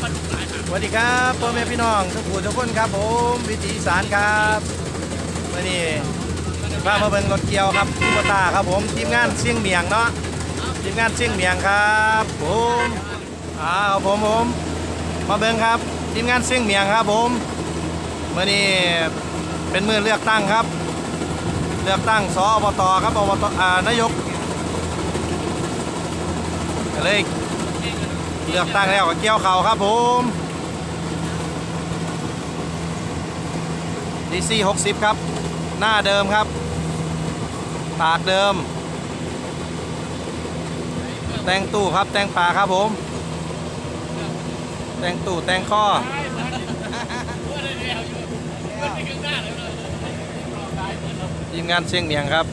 สวัสดีครับพ่อแม่พี่น้องทุกผู้ทุกคนครับผมวิถีอีสารครับวันนี้พามาเบิ่งรถเกี่ยวครับคูปตาครับผมทีมงานเชียงเมียงเนาะทีมงานเชียงเมียงครับผมอ่าครับผมผม มาเบิ่งครับทีมงานเชียงเมียงครับผมวันนี้เป็นมือเลือกตั้งครับ เลือกตั้งสอบตครับอบตอ่านายกเลย เลือกตั้งแล้วก็เกี่ยวเขาครับผมดีซีหกสิบครับ หน้าเดิมครับ ปากเดิม แต่งตู้ครับ แต่งปากครับผม แต่งตู้แต่งข้อทีมงานเชียงเมียงครับ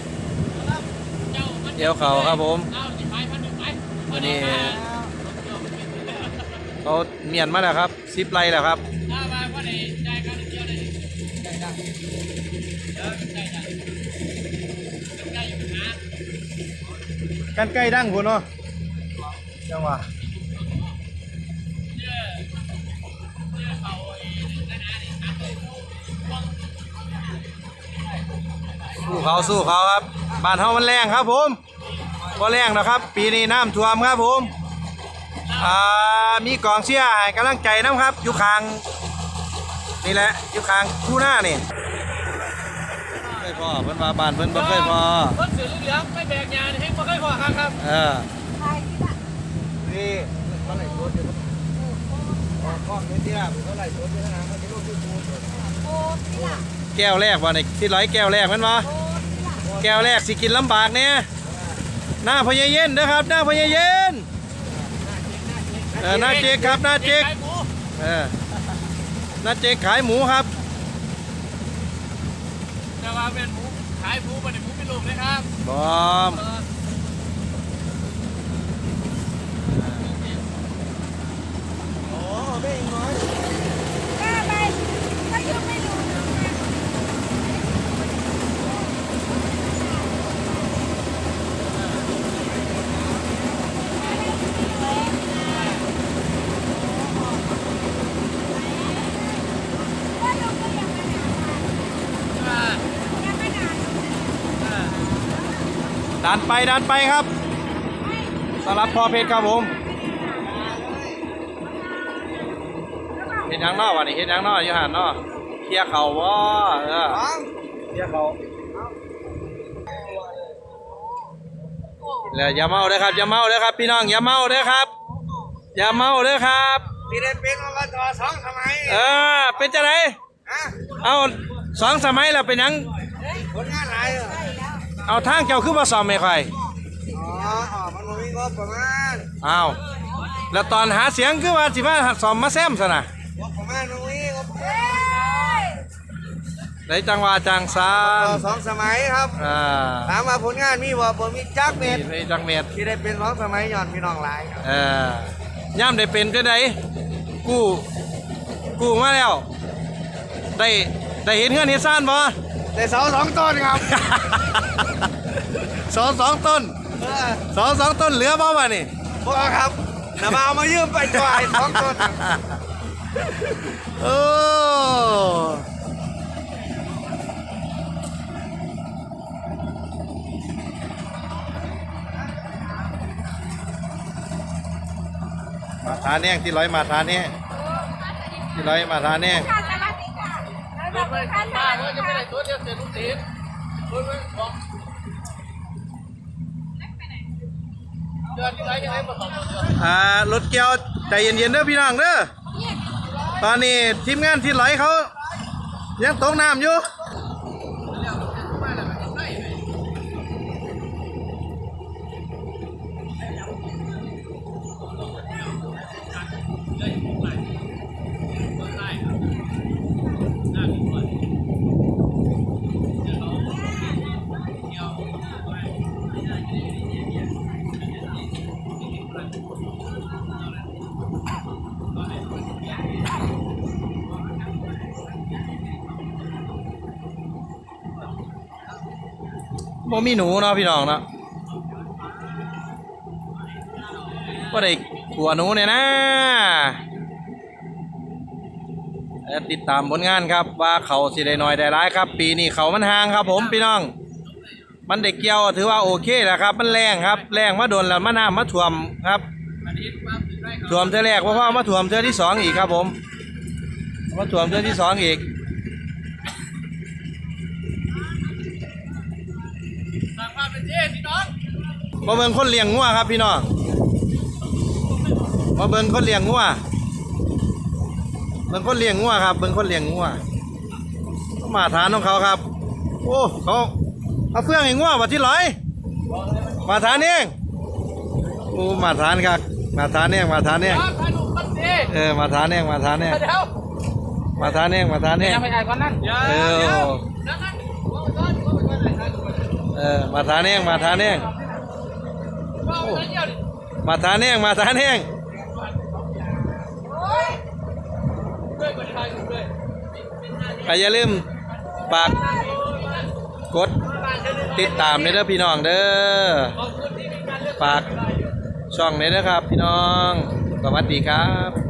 เจ้ามันเกี่ยวเขาครับผมเอาสิไปพันหนึ่งไปวันนี้ เขาเมียนมาแล้วครับซิปไลแล้วครับกันใกล้ดังคุณเนาะจังหวะสู้เขาสู้เขาครับ บ้านเฮามันแรงครับผมก็แรงนะครับ ปีนี้น้ำท่วมครับผม อ่ามีกองเชียร์ให้กำลังใจน้ำครับ อยู่ข้าง นี่แหละ อยู่ข้างคู่หน้านี่เคยพอเพิ่นมาบ้านเพิ่นบ่เคยพอรถสีเหลืองไม่แบกยาให้บ่เคยพอครับครับเออนี่เท่าไหร่ตัวเดียวข้องนิดเดียวเท่าไหร่ตัวเดียวนะมันจะรูปที่ปูแก้วแรกวะนี่ที่ร้อยแก้วแรกมันวะแก้วแรกสิกินลำบากเนี่ยหน้าพญาเย็นนะครับ หน้าพญาเย็น เออหน้าเจ๊กครับหน้าเจ๊กไก่หมูเออหน้าเจ๊กขายหมูครับ แต่ว่าเป็นหมูขายหมูเป็นหมูเป็นลูกเลยครับบอม เออ โอ้ไม่น้อย กล้าไปก็ยังไม่รู้นะ อ่า ดันไปดันไปครับสลับพอเพชรครับผมเห็นยังนอกวะนี่เห็นยังนอกอยู่หันนอเคลียร์เข่าวะเออเคลียร์เข่าแล้วอย่าเมาเด้อครับอย่าเมาเด้อครับพี่น้องอย่าเมาเด้อครับอย่าเมาเด้อครับที่ได้เป็นอบตสองสมัยเออเป็นจะไรฮะเอาสองสมัยแล้วเป็นหยังผลงานหลาย เหรอเอาทางเจ้าคือมาสอบไม่ค่อยอ๋ออ๋อมันบ่มีงบประมาณอ้าวแล้วตอนหาเสียงคือว่าสิมาสอบมาแซมซะนะงบประมาณมันบ่มีงบในจังหวะจังซาอบนตสองสมัยครับอ่าถามว่าผลงานมีบ่บ่มีจักเม็ดในจังเม็ดที่ได้เป็นสองสมัยย้อนพี่น้องหลายครับเอ่อย่ำได้เป็นจะได้กู้กู้มาแล้ว ได้ได้เห็นเงื่อนเห็นซ่านบ่แต่เสาสองต้นครับ สองสองต้นเออสองสองต้นเหลือบ่วะนี่บ่ครับน้ำเอามายืมไปจ่ายสองต้นครับโอ้มาทานแน่งที่ร้อยมาทานแน่ที่ร้อยมาทานแน่ค่ะสวัสดีค่ะแล้วรเรา อนที่ไรยังไงมารถเกียวใจเย็นๆเด้อพี่น้องเด้อตอนนี้ทีมงานที่ร้อยเขายังตกน้ำอยู่ บ่มีหนูเนาะพี่น้องเนาะบ่าได้ขัวหนูเนี่ยนะติดตามผลงานครับว่าเขาสิได้น้อยได้ร้ายครับ ปีนี้เขามันห่างครับ ผมพี่น้อง มันได้เกี่ยวถือว่าโอเคแหละครับ มันแรงครับ แรงมาโดนแล้วมาน้ำมาท่วมครับอันนี้ความ ถึงได้ครับท่วมเท่าแรกเพราะว่ามาท่วมเท่าที่สองอีกครับผมมาท่วมเท่าที่สองอีกสร้างความเป็นเท่พี่น้องมาเบิ่งคนเลี้ยงงัวครับพี่น้องมาเบิ่งคนเลี้ยงงัวเบิ่งคนเลี้ยงงัวครับเบิ่งคนเลี้ยงงัวมาฐานของเขาครับ โอ้เขาเอาเฟื่องให้งัวมาที่ร้อย มาฐานเองโอ้มาฐานครับ มาฐานเองมาฐานเองครับถ่ายรูปกันเท่เออมาฐานเองมาฐานเองเดี๋ยวมาฐานเองมาฐานเองยังไม่ถ่ายก่อนนั่นเดี๋ยวเออเดี๋ยวนั่นนั่นว่าไปก่อนว่าไปก่อนเลยถ่ายรูปก่อนเออมาฐานเองมาฐานเองว่าไปเดี๋ยวดิมาฐานเองมาฐานเองด้วยคนถ่ายรูปด้วยก็อย่าลืมฝากกดติดตามเด้อพี่น้องเด้อขอบคุณที่มีการเลือกฝากช่องนี้นะครับพี่ น้อง สวัสดีครับ